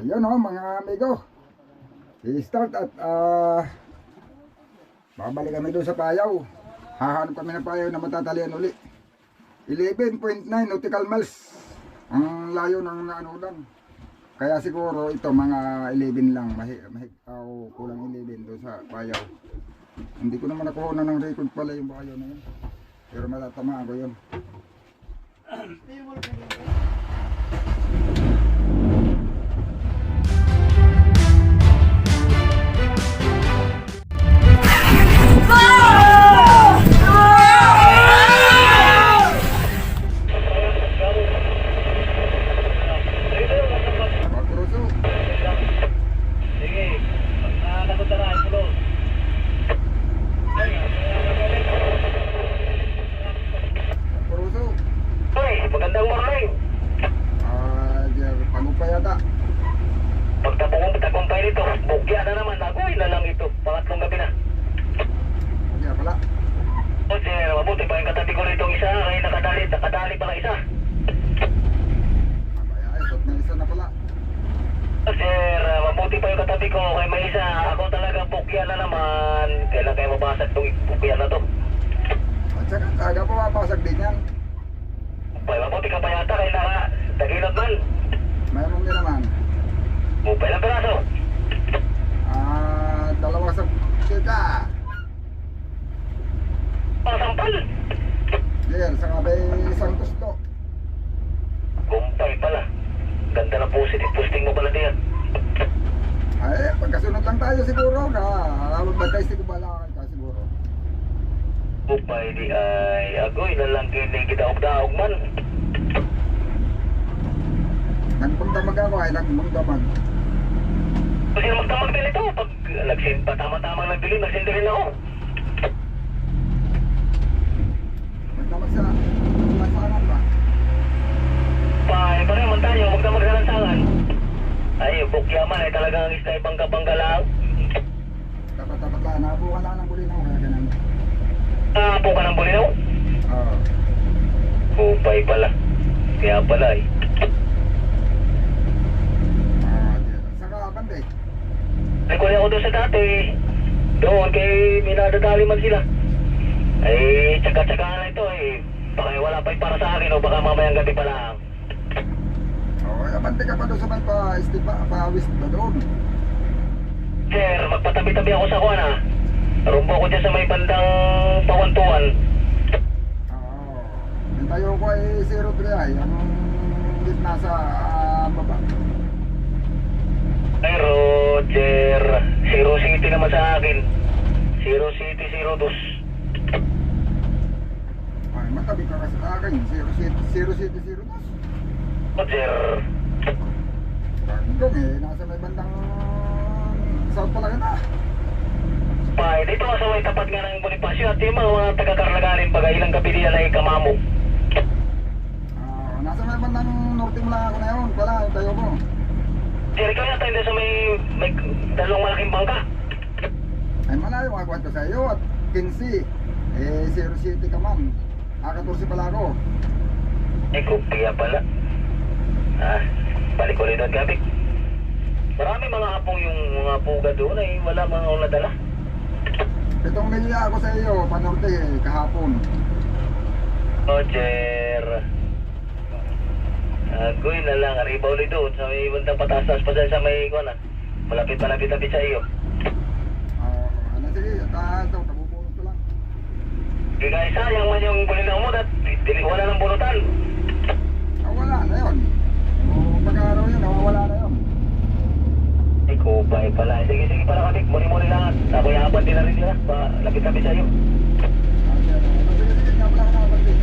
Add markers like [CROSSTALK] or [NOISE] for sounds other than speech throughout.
Ayun oh, mga amigo. I-start at ah babalik kami doon sa payaw. Hahanap kami ng payaw na matatalian uli. 11.9 nautical miles ang layo ng lang. Kaya siguro ito mga 11 lang, mahi, mahi, oh, kulang 11 doon sa payaw. Hindi ko naman nakuha na ng record pala yung payaw na yun. Pero matatamaan ko yun. There, sa kabay isang gusto. Gumpay pala. Ganda ng positive posting mo pala diyan. Ay, pagkasunod lang tayo siguro. Ka, magkay si Kubala ka siguro. Gumpay di ay agoy na lang kini kita og man. Nagpundamag ako ay nagpundamag. Kasi magtamag din ito. Pag nagsin pa tama-tama nagbili, nagsin din ako. Nagdamag sa masangan ba? Pa, pa rin man tayo, magtamag sa lansangan. Ay, bukyaman ay talagang istay bangka-bangka lang. Dapat-dapat lang. Nabukan lang ng bulinaw. Kaya ganun. Ka ng bulinaw. Oo. Gumpay pala. Kaya pala eh. Ah. Saka, bante. Ay, kunin ako doon sa dati. Doon kay minadadali man sila. Ay, tsaka-tsaka na ito eh. Baka wala pa para sa akin o baka mamayang gabi pa lang. Oh, bante ka pa doon sa may pa-istipa, pa-wist na doon. Sir, magpatabi-tabi ako sa kuwan ah. Rumbo ko dyan sa may bandang pawantuan. Oo. Yung tayo ko ay 03 ay. Ang gitna sa ah, baba. Ay, Roger. Zero City naman sa akin. Zero City, Zero Dos. Ay, matabi ka kasi sa akin. 0 city, 0 city, 0 dos. Roger. Bagong eh, nasa may bandang south pala na. Pa, dito ka sa may tapat nga ng Bonifacio at yung mga, mga taga-Karlaganin bagay ilang gabi diyan ay kamamo. Ah, nasa may bandang norte mo lang ako na yun. Pala, tayo ko. Ikaw yata hindi sa may, may dalawang malaking bangka. Ay, malayo ako kwento sa iyo at 15. Eh, 0 city ka man. Ah, 14 pala ako. Ay, kopya pala. Ah, balik ko rin doon gabi. Marami mga hapong yung mga puga doon ay wala mga nadala. Itong niliya ako sa iyo, panorte eh, kahapon. Roger. Agoy na lang, arriba ulit doon sa may bandang pataas pa dyan sa may ikuan ah. Malapit-malapit-lapit sa iyo. Ah, ano sige, ah, ito, kabubunot ko lang. Kaya sayang man yung bulinaw mo at dili wala ng bunutan. Ah, wala na yun. Pag-araw yun, nawawala na yun. Ay, kubay pala. Sige, sige pala kapit. Muni-muni lang. Ako yaban din na rin nila. Lapit-lapit sa iyo. Sige, sige, sige, nga pala ka nakapagpit.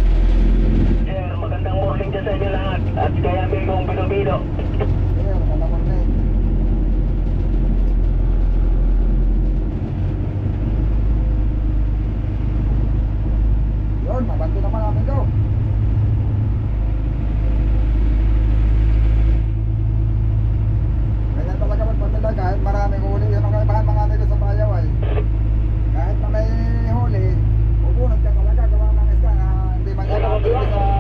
Sir, magandang morning dyan sa inyo lahat. At kaya nakalaman na eh. Yun, mabanto naman namin to. Ganyan talaga magpatila kahit maraming huli. Yun ang kaibahan mga nila sa bayaw ay. Kahit na may huli, ubunod ka talaga gawa ng isda na hindi man yan sa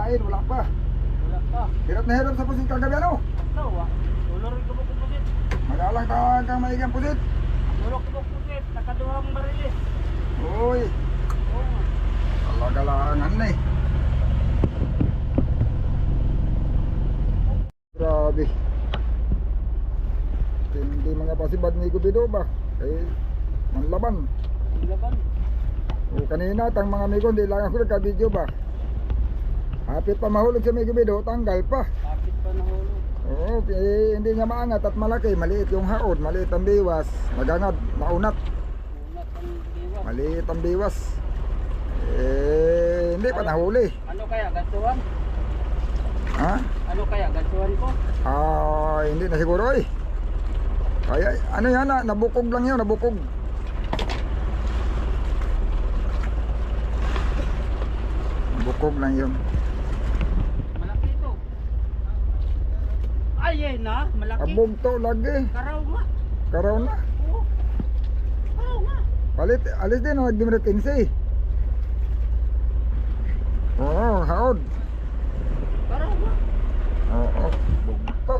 pain, wala pa. Wala pa. Hirap na hirap sa pusit kagabi ano? Tawa. Tulor ko po pusit. Magalang tawag kang maigang pusit. Tulor ko po pusit. Nakaduhang barilis. Uy, Oo. talagalangan na eh. Grabe. Hindi mga pasibad ni Gubido ba? Eh, manlaban. Laban. O kanina, tang mga amigo, hindi lang ako nagka-video ba? Hapit pa mahulog sa may Gubido, tanggal pa. Kapit pa nahulog. Oo, eh, hindi niya maangat at malaki. Maliit yung haod, maliit ang biwas. Magangad, maunat. Maliit ang biwas. Eh, hindi pa nahuli. Ano kaya? Gantuhan? Ha? Ano kaya? Gantuhan ko? Ah, hindi na siguro eh. Kaya, ano yan na, nabukog lang yun, nabukog. Nabukog lang yun. Malaki ito. Ay, eh na. Malaki. Abog to, lagi. Karaw nga. Karaw na. Oo. Karaw nga. Palit, alis din, nagdimrit 15. Oo, haod. Karaw nga. Oo, bugto.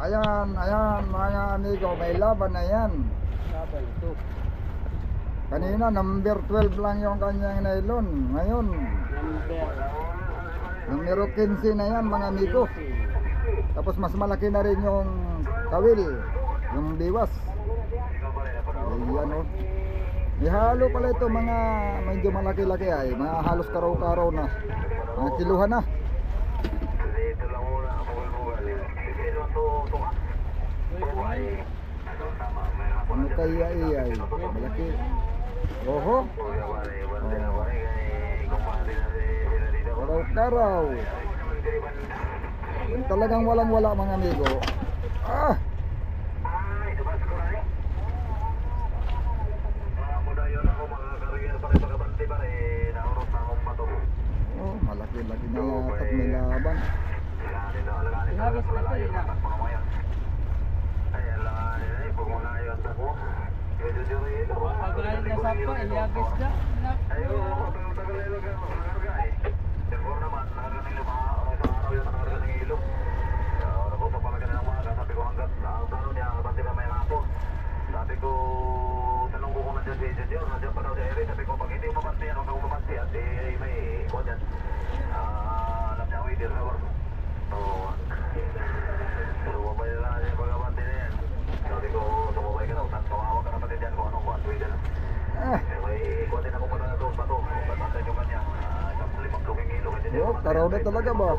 Ayan, ayan, mga amigo, may laban na yan. Sabay ito. Kanina, number 12 lang yung kanyang nylon. Ngayon, Number. Numero 15 na yan, mga amigo. Tapos mas malaki na rin yung kawil, yung biwas. Ayan o. Ihalo pala ito mga medyo malaki-laki ay, mga halos karaw-karaw na. Mga kiluhan na. Ano kaya iyay? Malaki. Oho. Karaw-karaw. Talagang walang-wala mga amigo. Ah! Oh, karaw na talaga ba? Oh.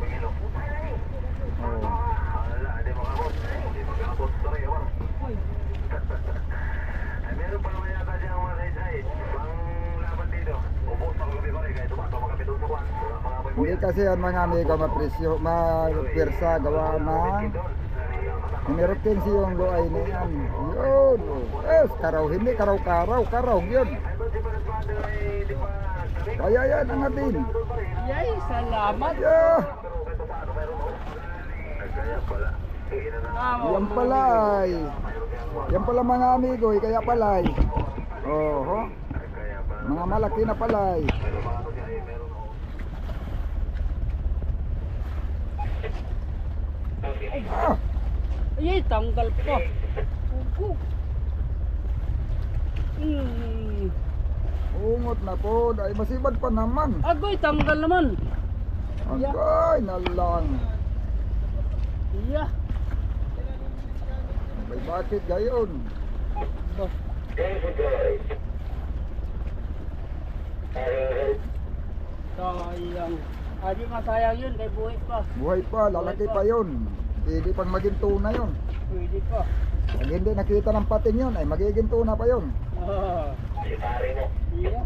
Meron pa naman yata dyan mga side-side. Pang laban dito. Ubus pa kami pa rin. Kahit tumatama kami doon sa kwan. Mga apoy Hindi kasi yan mga amigo mapresyo, mapwersa gawa ng numero 15 yung loay na yan. Yun. Eh, karaw yun. Kaya yan ang atin. Yay, salamat. Yeah. Kaya pala. Namo. Yan. Yan pala mga amigo, eh, kaya palay. Oho. Kaya pala. Mga malaki na palay. Ah, Ay, tanggal pa. Upo. Hmm. Ungot na po. Ay, masibad pa naman. Agoy, tanggal naman. Agay na lang. Iya. May bakit gayon? Ba. Sayang. Ah, di masayang yun, kay buhay pa. Buhay pa, lalaki pa yun. Hindi pang maging tuna yun. Pwede pa. Pag hindi nakita ng patin yun, ay magiging tuna pa yun. Ah. Iya.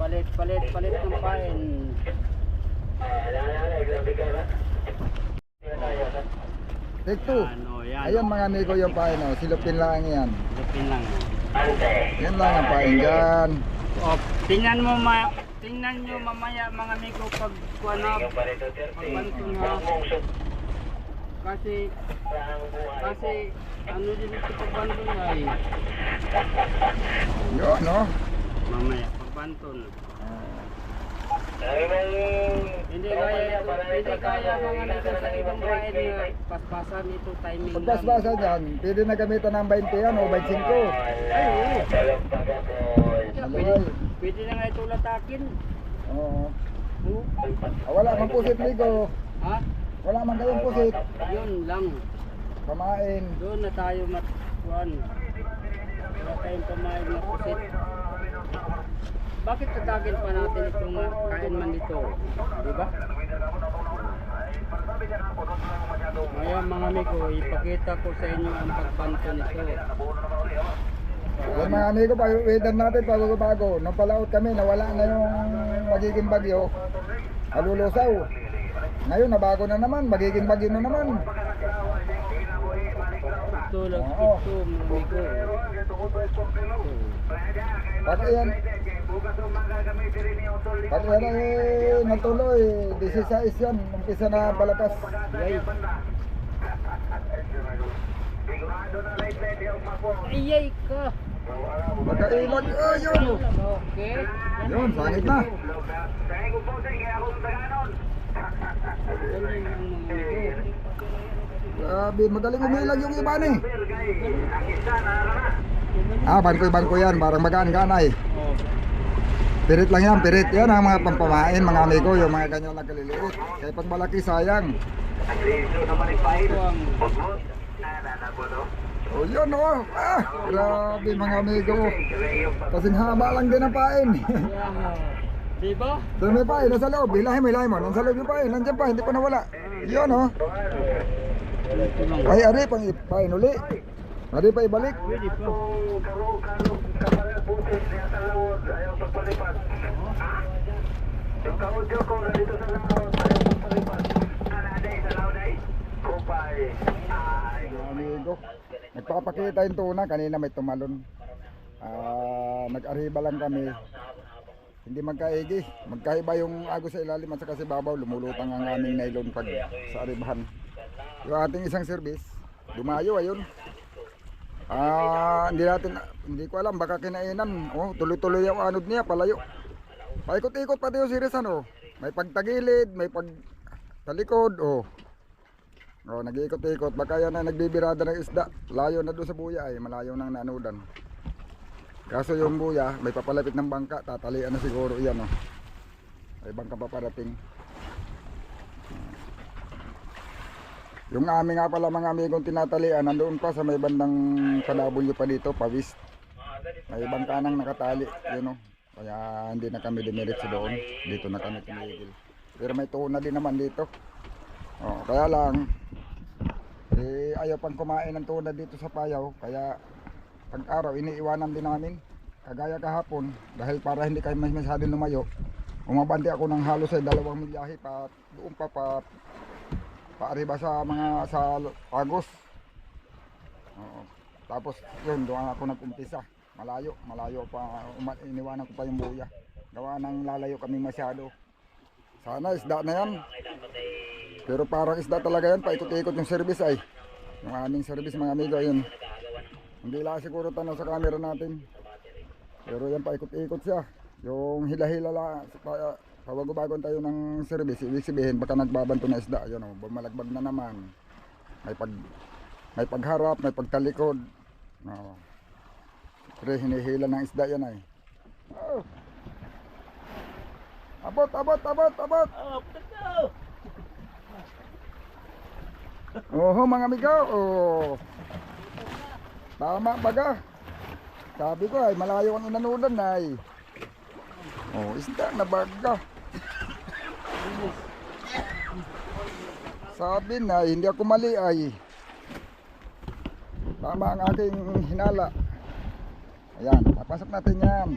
Palit, palit, palit ng pain. Take two. Ano, yan. Ayan mga amigo yung pain, oh. silupin lang yan. Lupin lang. Yan lang ang pain dyan. O, tingnan mo ma tingnan nyo mamaya mga amigo pag kuwanap. Pagbantong ha. Kasi, kasi, ano din ito pagbantong ay. Yun, no? Mamaya, pagbantong. Hindi kaya ito, hindi kaya mga nito sa ibang bayan na paspasan ito timing lang. Pagpaspasan yan, pwede na gamitan ng 20 yan o 25. Ay, oo. Pwede, pwede na nga ito latakin. Oo. Ah, wala mang pusit, Ligo. Ha? Wala man kayong pusit. Yun lang. Pamain. Doon na tayo matkuhan. Wala tayong pamain na pusit. Bakit tatagin pa natin itong uh, kain man dito? Di ba? Ngayon mga amigo, ipakita ko sa inyo ang pagpanto nito. Yan mga amigo, weather natin bago-bago. Nung palaot kami, nawala na yung magiging bagyo. Alulusaw. Ngayon, nabago na naman. Magiging bagyo na naman. Ito lang Oo. ito. Ito. Pag yan, pag yan ay natuloy, 16 yan. Umpisa na palakas. Yay. Iyay ka. Magkailag. Oh, yun. Okay. Yun, sangit na. Grabe, magaling umilag yung iba ni. Ah, bangkoy-bangko yan. Parang magaan-ganay. Oh. Pirit lang yan, pirit. Yan ang mga pampamain, mga amigo, yung mga ganyan na kaliliit. Kaya pag malaki, sayang. Ito ang O yun, oh. Ah, grabe mga amigo. Kasing haba lang din ang pain. [LAUGHS] Yeah. Di ba? Pero may pain, nasa loob. Hilahin mo, hilahin mo. Nasa loob yung pain. Nandiyan pa, hindi pa nawala. Yun, oh. Ay, ari, pang pain uli. Ari pa ibalik. Amigo. Nagpapakita yung tuna. Kanina may tumalon. Ah, nag-arriba lang kami. Hindi magkaigi. Magkaiba yung agos sa ilalim at saka sa babaw. Lumulutang ang aming nylon pag sa aribahan. Yung ating isang service, dumayo ayun. Ah, hindi natin hindi ko alam baka kinainan. Oh, tuloy-tuloy yung anod niya palayo. Paikot-ikot pati yung series ano. May pagtagilid, may pag talikod, oh. Oh, nag-iikot-ikot. Baka yan na nagbibirada ng isda. Layo na doon sa buya ay malayo nang nanudan. Kaso yung buya, may papalapit ng bangka, tatalian na siguro yan, oh. May bangka pa parating. Yung aming nga pala mga amigong tinatalian, nandoon pa sa may bandang pa-W pa dito, pawis. May bangka nang nakatali, yun o. Kaya hindi na kami dumiritso doon. Dito na kami tumigil. Pero may tuna din naman dito. Oh, kaya lang, eh, ayaw pang kumain ng tuna dito sa Payaw. Kaya pag araw, iniiwanan din namin. Kagaya kahapon, dahil para hindi kayo mas masyadong lumayo, umabante ako ng halos ay dalawang milyahe pa doon pa pa paariba sa mga sa Agos. Oo. Tapos yun, doon ako nag-umpisa. Malayo, malayo pa. Iniwanan ko pa yung buya. Gawa ng lalayo kami masyado. Sana isda na yan. Pero parang isda talaga yan, paikot-ikot yung service ay. Yung aming service mga amigo yun. Hindi lang siguro tanong sa camera natin. Pero yan paikot-ikot siya. Yung hila-hila lang, pa, pabago-bagon tayo ng service, ibig sabihin baka nagbabanto na isda, yun oh, bumalagbag na naman. May pag may pagharap, may pagtalikod. No. Pre, hinihila ng isda yan ay. Oh. Abot, abot, abot, abot. Oho mga amigo, oh. Tama baga. Sabi ko ay malayo ang inanulan ay. Oh, isda na baga. Sabi na hindi ako mali ay. Tama ang aking hinala. Ayan, papasok natin yan.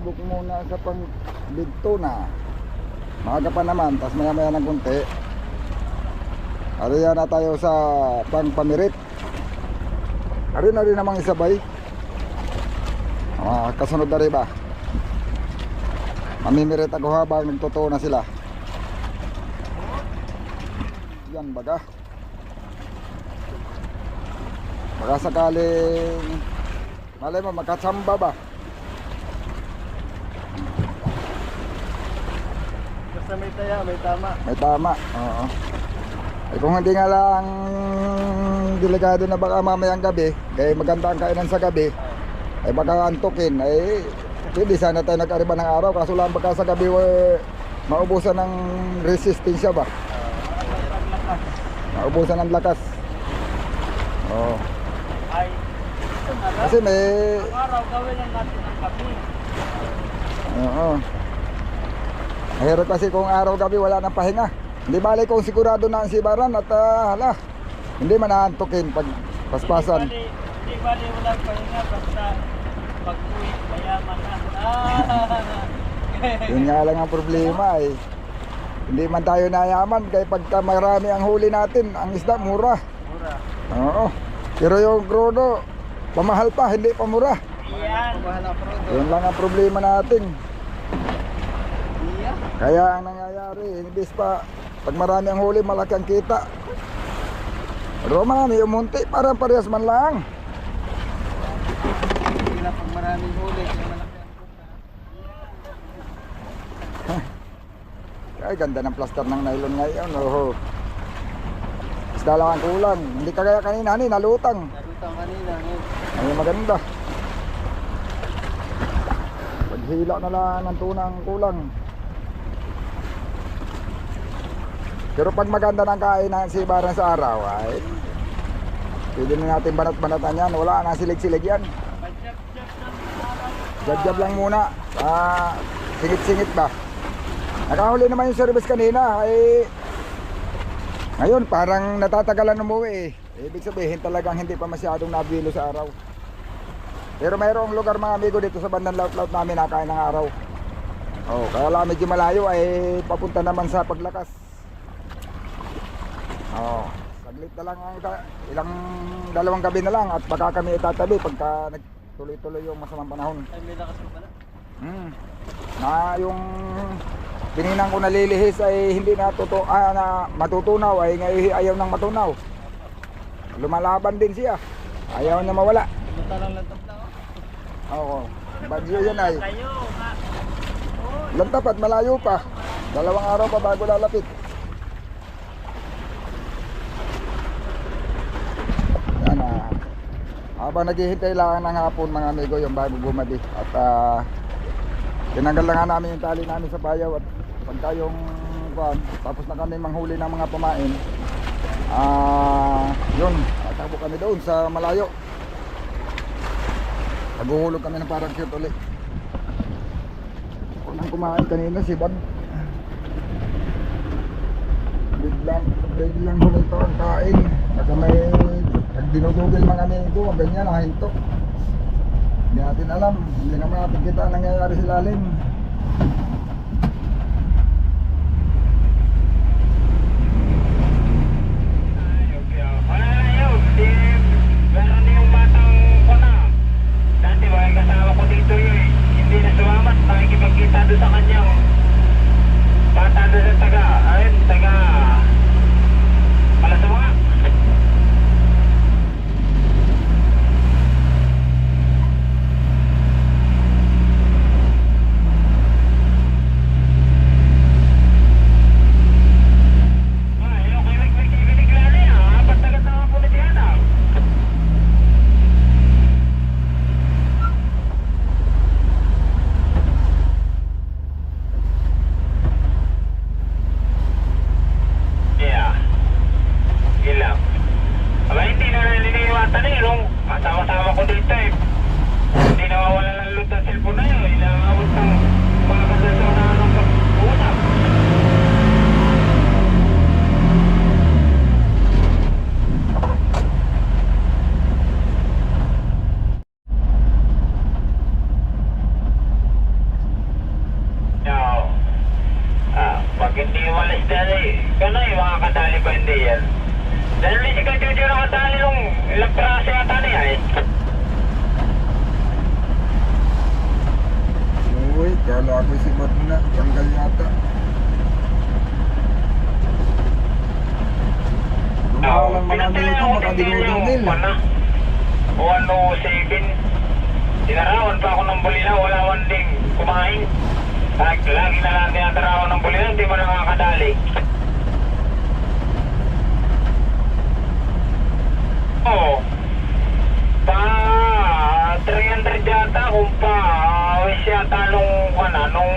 Susubok muna sa pang bigto na. Maaga pa naman, tas maya maya ng kunti. Ariya na tayo sa pang pamirit. Ari na rin namang isabay. Ah, kasunod na rin ba? Mamimirit ako habang nagtotoo na sila. Yan baga. Baka sakaling malay mo magkatsamba ba? Basta may taya, may tama. May tama. Oo. Eh kung hindi nga lang delikado na baka mamayang gabi, kaya maganda ang kainan sa gabi, ay baka antukin, ay pwede sana tayo nag-ariba ng araw, kaso lang baka sa gabi eh, maubusan ng resistensya ba? Maubusan ng lakas. Oo. Kasi may, Ang araw, gawin lang natin ang kape. oo. Mahirap kasi kung araw-gabi wala nang pahinga. Hindi bali kung sigurado na ang sibaran at ah, hala, hindi man naantukin pag paspasan. Hindi bali, hindi bali walang pahinga, basta pag-uwi, mayaman na. Ah! [LAUGHS] Yun nga lang ang problema eh. Hindi man tayo nayaman kaya pagka marami ang huli natin, ang isda mura. Mura. Oo. Pero yung krono, pamahal pa, hindi pa mura. Pro. Yun lang ang problema natin. Kaya ang nangyayari, imbis pa, pag marami ang huli, malaki ang kita. Pero marami yung munti, parang parehas man lang. Pag maraming huli, malaki ang Ay, ganda ng plaster ng nylon ngayon. Oh. Isda lang ang kulang. Hindi kagaya kanina, ni nalutang. Narutang kanina, ngayon. Ay, maganda. Paghila na lang ng tunang kulang. Pero pag maganda ng kain ng sibaran sa araw, ay pwede na natin banat-banatan yan. Wala na silig-silig yan. Jab-jab lang muna. Ah, singit-singit ba? Nakahuli naman yung service kanina. Ay, ngayon parang natatagalan umuwi eh. Ibig sabihin talagang hindi pa masyadong nabilo sa araw. Pero mayroong lugar mga amigo dito sa bandang laut-laut namin nakain ng araw. Oh, kaya lang medyo malayo ay papunta naman sa paglakas. Oh, saglit na lang ang ka- ilang dalawang gabi na lang at baka kami itatabi pagka nagtuloy-tuloy yung masamang panahon. Ay, may lakas mo pala. Hmm. Na yung tininang ko nalilihis ay hindi natuto ah, na matutunaw ay ngayon ayaw nang matunaw. Lumalaban din siya. Ayaw na mawala. Pumunta lang lang tatla. Oo. Bagyo yan ay. Lantap at malayo pa. Dalawang araw pa bago lalapit. Yan ah. Habang naghihintay lang ng hapon mga amigo yung bago gumabi. At ah, tinanggal lang nga namin yung tali namin sa bayaw at pagka yung kuwan, tapos na kami manghuli ng mga pamain. Ah, yun, tatakbo kami doon sa malayo. Naguhulog kami ng parang cute ulit. Ako nang kumain kanina si Bag. Biglang, biglang huminto ang kain. Baka may nagdinudugil mga amigo, ganyan, nakahinto. Hindi natin alam, hindi naman natin kita ang nangyayari sa lalim. 300 yata kung pa wis yata nung ano, nung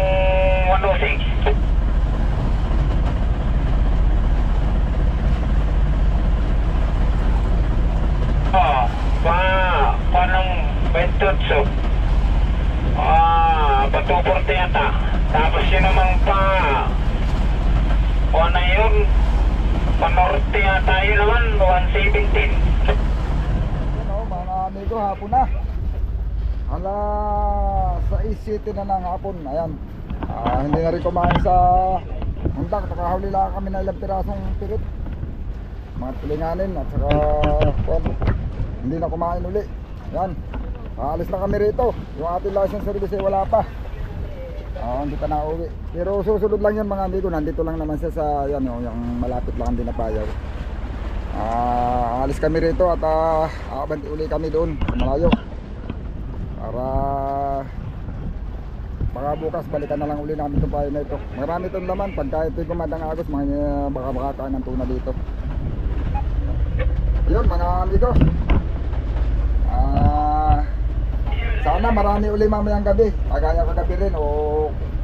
106. Ah, pa, panang Bentutso. Ah, patuporte yata. Tapos yun namang pa, o na yun, panorte yata yun naman, 117. Yan o, mga amigo, hapon na. Alas 6.07 na ng hapon. Ayan. Ah, hindi na rin kumain sa mundak. Nakahuli lang kami na ilang pirasong pirit. Mga tulinganin at saka kwan, hindi na kumain uli. Yan. Aalis na kami rito. Yung ating license service ay wala pa. Ah, hindi pa nauwi. Pero susunod lang yan mga amigo. Nandito lang naman siya sa yan, yung, yung malapit lang din na payaw. Ah, alis kami rito at aabanti uli kami doon sa malayo. Para baka bukas balikan na lang uli namin itong payo na ito. Marami itong laman. Pagka ito'y gumandang agos, mga baka baka ng tuna dito. Yun mga amigo. Ah, sana marami uli mamayang gabi. Kagaya kagabi rin o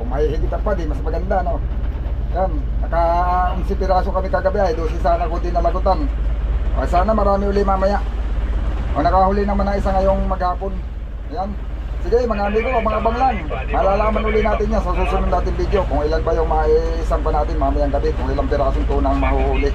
kung mahihigitan pa di mas maganda no. Yan, naka 11 piraso kami kagabi ay dosi sana ko din nalagutan. Ah, sana marami uli mamaya. O nakahuli naman na isa ngayong maghapon. Yan. Sige mga amigo, mga abang lang. Malalaman uli natin yan sa susunod natin video kung ilan ba yung maisampa natin mamayang gabi, kung ilang pirasong tunang mahuhuli.